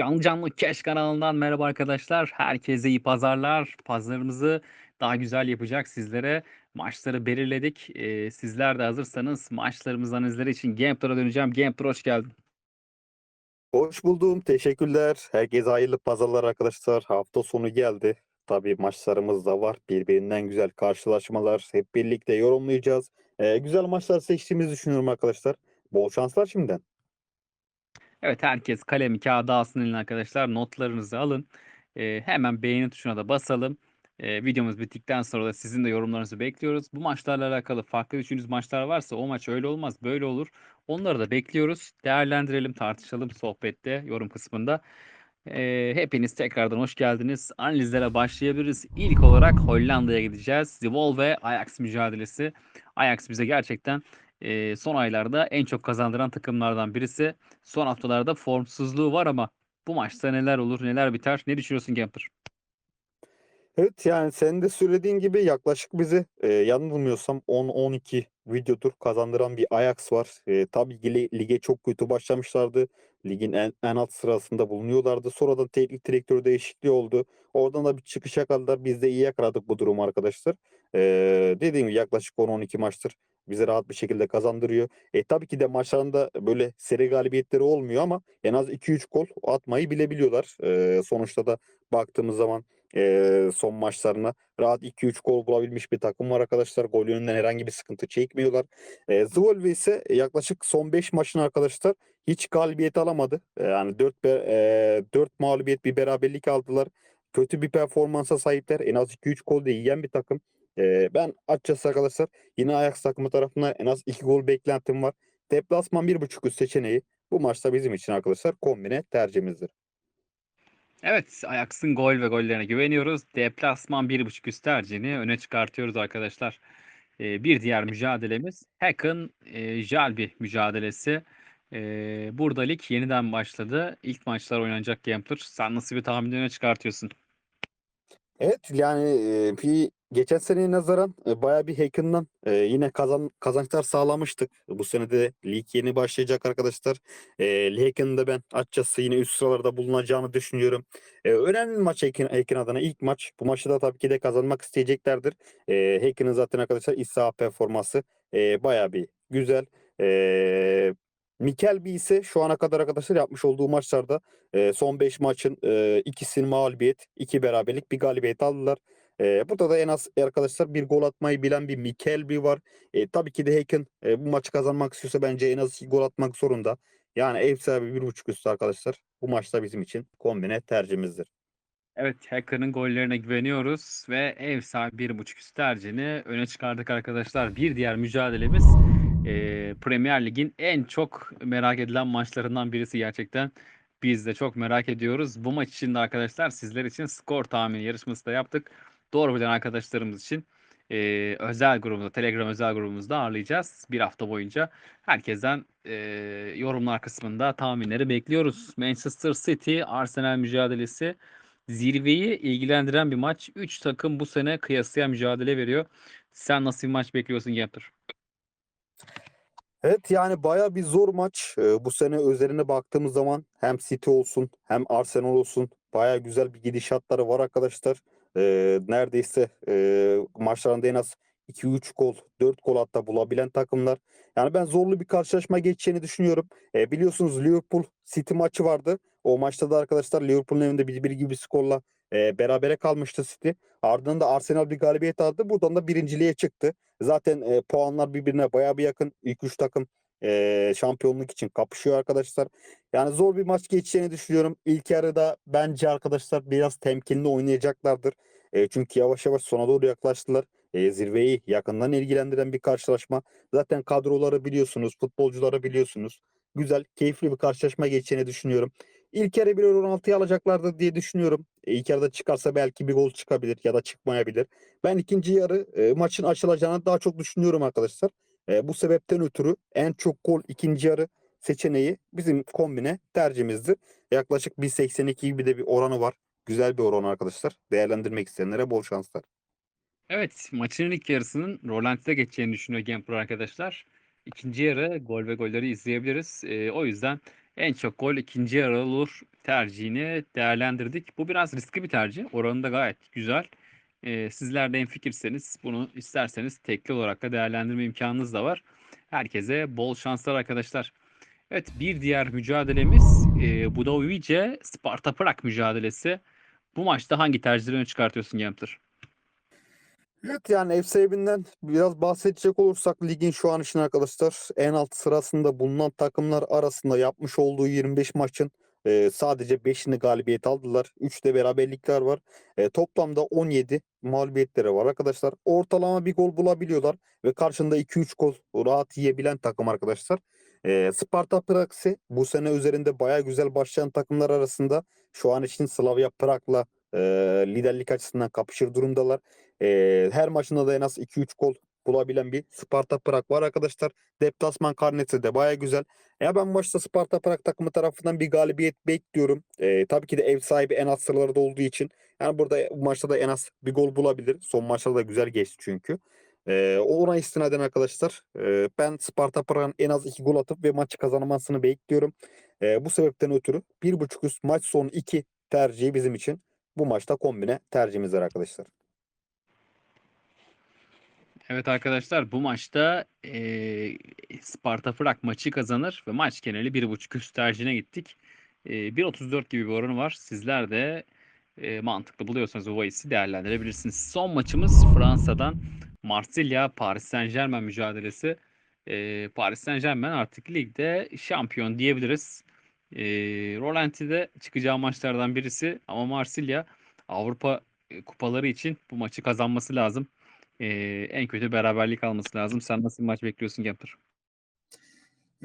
Canlı canlı Cash kanalından merhaba arkadaşlar. Herkese iyi pazarlar. Pazarımızı daha güzel yapacak sizlere maçları belirledik. Eee, sizler de hazırsanız maçlarımızın analizleri için Gameplor'a döneceğim. Gameplor hoş geldin. Hoş buldum. Teşekkürler. Herkese hayırlı pazarlar arkadaşlar. Hafta sonu geldi. Tabii maçlarımız da var. Birbirinden güzel karşılaşmalar. Hep birlikte yorumlayacağız. Ee, güzel maçlar seçtiğimizi düşünüyorum arkadaşlar. Bol şanslar şimdiden. Evet herkes kalemi kağıdı alsın eline arkadaşlar. Notlarınızı alın. Eee, hemen beğeni tuşuna da basalım. Eee, videomuz bittikten sonra da sizin de yorumlarınızı bekliyoruz. Bu maçlarla alakalı farklı düşündüğünüz maçlar varsa o maç öyle olmaz böyle olur. Onları da bekliyoruz. Değerlendirelim, tartışalım sohbette, yorum kısmında. Eee, hepiniz tekrardan hoş geldiniz. Analizlere başlayabiliriz. İlk olarak Hollanda'ya gideceğiz. Zwolle ve Ajax mücadelesi. Ajax bize gerçekten eee, son aylarda en çok kazandıran takımlardan birisi. Son haftalarda formsuzluğu var ama bu maçta neler olur, neler biter? Ne düşünüyorsun Gamper? Evet yani senin de söylediğin gibi yaklaşık bizi e, yanılmıyorsam 10-12 videodur kazandıran bir Ajax var. E, tabii li- lige çok kötü başlamışlardı. Ligin en, en alt sırasında bulunuyorlardı. Sonradan teknik direktör değişikliği oldu. Oradan da bir çıkış yakaladılar. Biz de iyi yakaladık bu durumu arkadaşlar. E, dediğim gibi yaklaşık 10-12 maçtır bizi rahat bir şekilde kazandırıyor. E, tabii ki de maçlarında böyle seri galibiyetleri olmuyor ama en az 2-3 gol atmayı bilebiliyorlar. E, sonuçta da baktığımız zaman Eee, son maçlarına rahat 2-3 gol bulabilmiş bir takım var arkadaşlar. Gol yönünden herhangi bir sıkıntı çekmiyorlar. Eee Zwolle ise yaklaşık son 5 maçın arkadaşlar hiç galibiyet alamadı. Eee, yani 4 be, eee, 4 mağlubiyet bir beraberlik aldılar. Kötü bir performansa sahipler. En az 2-3 gol de yiyen bir takım. Eee, ben açıkçası arkadaşlar yine Ajax takımı tarafından en az 2 gol beklentim var. Deplasman 1.5 üst seçeneği bu maçta bizim için arkadaşlar kombine tercihimizdir. Evet, Ajax'ın gol ve gollerine güveniyoruz. Deplasman 1.5 üst tercihini öne çıkartıyoruz arkadaşlar. Eee, bir diğer mücadelemiz Hacken eee Jalbi mücadelesi. Eee, burada lig yeniden başladı. İlk maçlar oynanacak Gambler. Sen nasıl bir tahmin öne çıkartıyorsun? Evet, yani, eee, bir geçen seneye nazaran, eee, bayağı bir Haken'dan, eee, yine kazan kazançlar sağlamıştık. Bu sene de lig yeni başlayacak arkadaşlar. Eee, Haken'ın ben açıkçası yine üst sıralarda bulunacağını düşünüyorum. Eee, önemli bir maç Haken Haken adına ilk maç. Bu maçı da tabii ki de kazanmak isteyeceklerdir. Eee, Haken'ın zaten arkadaşlar iç saha performansı, eee, bayağı bir güzel. Eee, Mikelby ise şu ana kadar arkadaşlar yapmış olduğu maçlarda Eee, son 5 maçın, eee, ikisini mağlubiyet, 2 beraberlik, 1 galibiyet aldılar. Eee, burada da en az arkadaşlar 1 gol atmayı bilen bir Mikelby var. Eee, tabii ki de Haken, eee, bu maçı kazanmak istiyorsa bence en az 2 gol atmak zorunda. Yani ev sahibi 1.5 üstü arkadaşlar. Bu maçta bizim için kombine tercihimizdir. Evet, Hacker'ın gollerine güveniyoruz ve ev sahibi 1.5 üst tercihini öne çıkardık arkadaşlar. Bir diğer mücadelemiz eee, Premier Lig'in en çok merak edilen maçlarından birisi gerçekten. Biz de çok merak ediyoruz. Bu maç için de arkadaşlar sizler için skor tahmini yarışması da yaptık. Doğru bilen arkadaşlarımız için eee, özel grubumuzda, Telegram özel grubumuzda ağırlayacağız bir hafta boyunca. Herkesten eee, yorumlar kısmında tahminleri bekliyoruz. Manchester City, Arsenal mücadelesi zirveyi ilgilendiren bir maç. 3 takım bu sene kıyasıya mücadele veriyor. Sen nasıl bir maç bekliyorsun Gamper? Evet, yani bayağı bir zor maç. Eee, bu sene özeline baktığımız zaman hem City olsun hem Arsenal olsun bayağı güzel bir gidişatları var arkadaşlar. Eee, neredeyse, eee, maçlarında en az 2-3 gol, 4 gol hatta bulabilen takımlar. Yani ben zorlu bir karşılaşma geçeceğini düşünüyorum. Eee, biliyorsunuz Liverpool City maçı vardı. O maçta da arkadaşlar Liverpool'un evinde 1-1 gibi bir skorla, eee, berabere kalmıştı City. Ardından da Arsenal bir galibiyet aldı. Buradan da birinciliğe çıktı. Zaten, eee, puanlar birbirine bayağı bir yakın. İlk 3 takım, eee, şampiyonluk için kapışıyor arkadaşlar. Yani zor bir maç geçeceğini düşünüyorum. İlk yarıda bence arkadaşlar biraz temkinli oynayacaklardır. Eee, çünkü yavaş yavaş sona doğru yaklaştılar. Eee, zirveyi yakından ilgilendiren bir karşılaşma. Zaten kadroları biliyorsunuz, futbolcuları biliyorsunuz. Güzel, keyifli bir karşılaşma geçeceğini düşünüyorum. İlk yarı 1.16'ya alacaklardır diye düşünüyorum. Eee, ilk yarıda çıkarsa belki bir gol çıkabilir ya da çıkmayabilir. Ben ikinci yarı, eee, maçın açılacağını daha çok düşünüyorum arkadaşlar. Eee, bu sebepten ötürü en çok gol ikinci yarı seçeneği bizim kombine tercihimizdir. Yaklaşık 1.82 gibi de bir oranı var. Güzel bir oran arkadaşlar. Değerlendirmek isteyenlere bol şanslar. Evet, maçın ilk yarısının rölantiye geçeceğini düşünüyor Gamper arkadaşlar. İkinci yarı gol ve golleri izleyebiliriz. Eee, o yüzden En çok gol ikinci yarı olur tercihini değerlendirdik. Bu biraz riskli bir tercih. Oranı da gayet güzel. Ee, sizler de enfikirseniz bunu isterseniz tekli olarak da değerlendirme imkanınız da var. Herkese bol şanslar arkadaşlar. Evet bir diğer mücadelemiz e, Budovice Sparta Prag mücadelesi. Bu maçta hangi tercihleri öne çıkartıyorsun Gambler? Evet yani ev sahibinden biraz bahsedecek olursak ligin şu an için arkadaşlar en alt sırasında bulunan takımlar arasında yapmış olduğu 25 maçın e, sadece 5'ini galibiyet aldılar. 3'te beraberlikler var. E, toplamda 17 mağlubiyetleri var arkadaşlar. Ortalama bir gol bulabiliyorlar ve karşında 2-3 gol rahat yiyebilen takım arkadaşlar. E, Sparta Prag ise bu sene üzerinde baya güzel başlayan takımlar arasında şu an için Slavia Prag'la e, liderlik açısından kapışır durumdalar. E, her maçında da en az 2-3 gol bulabilen bir Sparta Prag var arkadaşlar. Deplasman karnesi de baya güzel. Ya ben maçta Sparta Prag takımı tarafından bir galibiyet bekliyorum. E, tabii ki de ev sahibi en az sıralarda olduğu için. Yani burada bu maçta da en az bir gol bulabilir. Son maçlarda da güzel geçti çünkü. E, ona istinaden arkadaşlar e, ben Sparta Prag'ın en az 2 gol atıp ve maçı kazanmasını bekliyorum. E, bu sebepten ötürü 1.5 üst maç sonu 2 tercihi bizim için bu maçta kombine tercihimizdir arkadaşlar. Evet arkadaşlar bu maçta eee Sparta Prag maçı kazanır ve maç geneli 1.5 üst tercihine gittik. Eee 1.34 gibi bir oranı var. Sizler de eee, mantıklı buluyorsanız bu değerlendirebilirsiniz. Son maçımız Fransa'dan Marsilya Paris Saint-Germain mücadelesi. Eee Paris Saint-Germain artık ligde şampiyon diyebiliriz. Eee Rolanti'de çıkacağı maçlardan birisi ama Marsilya Avrupa e, kupaları için bu maçı kazanması lazım. Ee, en kötü beraberlik alması lazım. Sen nasıl bir maç bekliyorsun Gamper?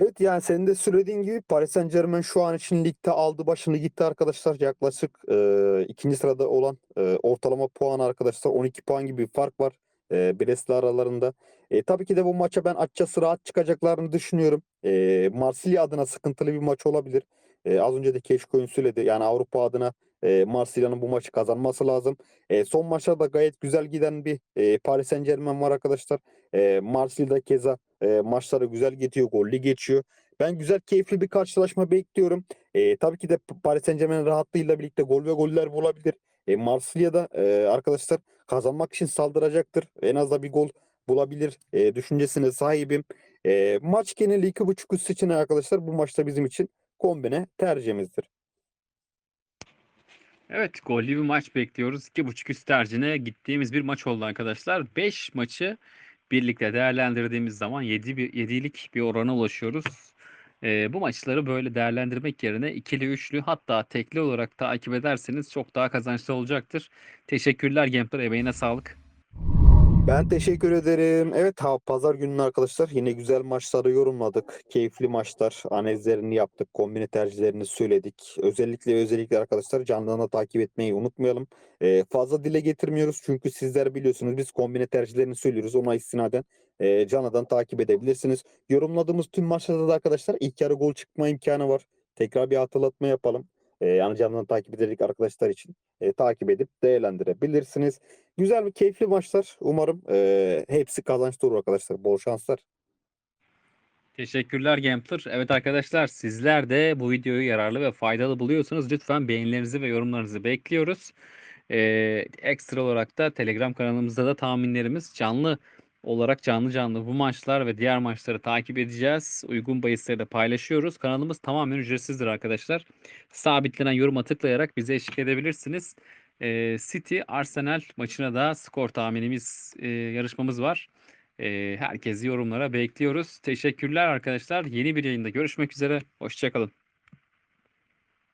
Evet yani senin de söylediğin gibi Paris Saint-Germain şu an için ligde aldı başını gitti arkadaşlar. Yaklaşık e, ikinci sırada olan e, ortalama puan arkadaşlar 12 puan gibi bir fark var e, Brest'le aralarında. E, tabii ki de bu maça ben açıkçası rahat çıkacaklarını düşünüyorum. E, Marsilya adına sıkıntılı bir maç olabilir. E, az önce de Keşkoyun söyledi. Yani Avrupa adına e, Marsilya'nın bu maçı kazanması lazım. E, son maçlarda gayet güzel giden bir e, Paris Saint-Germain var arkadaşlar. E, Marsilya'da keza e, maçları güzel geçiyor, gollü geçiyor. Ben güzel, keyifli bir karşılaşma bekliyorum. E, tabii ki de Paris Saint-Germain'in rahatlığıyla birlikte gol ve goller bulabilir. E, Marsilya'da e, arkadaşlar kazanmak için saldıracaktır. En az da bir gol bulabilir e, düşüncesine sahibim. E, maç geneli 2.5 üst seçeneği arkadaşlar bu maçta bizim için kombine tercihimizdir. Evet, gollü bir maç bekliyoruz. 2.5 üst tercihine gittiğimiz bir maç oldu arkadaşlar. 5 maçı birlikte değerlendirdiğimiz zaman 7 bir 7'lik bir orana ulaşıyoruz. Ee, bu maçları böyle değerlendirmek yerine ikili, üçlü hatta tekli olarak takip ederseniz çok daha kazançlı olacaktır. Teşekkürler Gamper, emeğine sağlık. Ben teşekkür ederim. Evet ha, pazar günü arkadaşlar yine güzel maçları yorumladık. Keyifli maçlar, analizlerini yaptık, kombine tercihlerini söyledik. Özellikle özellikle arkadaşlar canlıdan da takip etmeyi unutmayalım. Ee, fazla dile getirmiyoruz çünkü sizler biliyorsunuz biz kombine tercihlerini söylüyoruz. Ona istinaden e, canlıdan takip edebilirsiniz. Yorumladığımız tüm maçlarda da arkadaşlar ilk yarı gol çıkma imkanı var. Tekrar bir hatırlatma yapalım. Ee, yani canlıdan takip ederek arkadaşlar için e, takip edip değerlendirebilirsiniz. Güzel ve keyifli maçlar. Umarım e, hepsi kazançlı olur arkadaşlar. Bol şanslar. Teşekkürler Gambler. Evet arkadaşlar sizler de bu videoyu yararlı ve faydalı buluyorsanız lütfen beğenilerinizi ve yorumlarınızı bekliyoruz. Ee, ekstra olarak da Telegram kanalımızda da tahminlerimiz canlı olarak canlı canlı bu maçlar ve diğer maçları takip edeceğiz. Uygun bahisleri de paylaşıyoruz. Kanalımız tamamen ücretsizdir arkadaşlar. Sabitlenen yoruma tıklayarak bize eşlik edebilirsiniz. Ee, City Arsenal maçına da skor tahminimiz e, yarışmamız var. Ee, herkesi yorumlara bekliyoruz. Teşekkürler arkadaşlar. Yeni bir yayında görüşmek üzere. Hoşçakalın.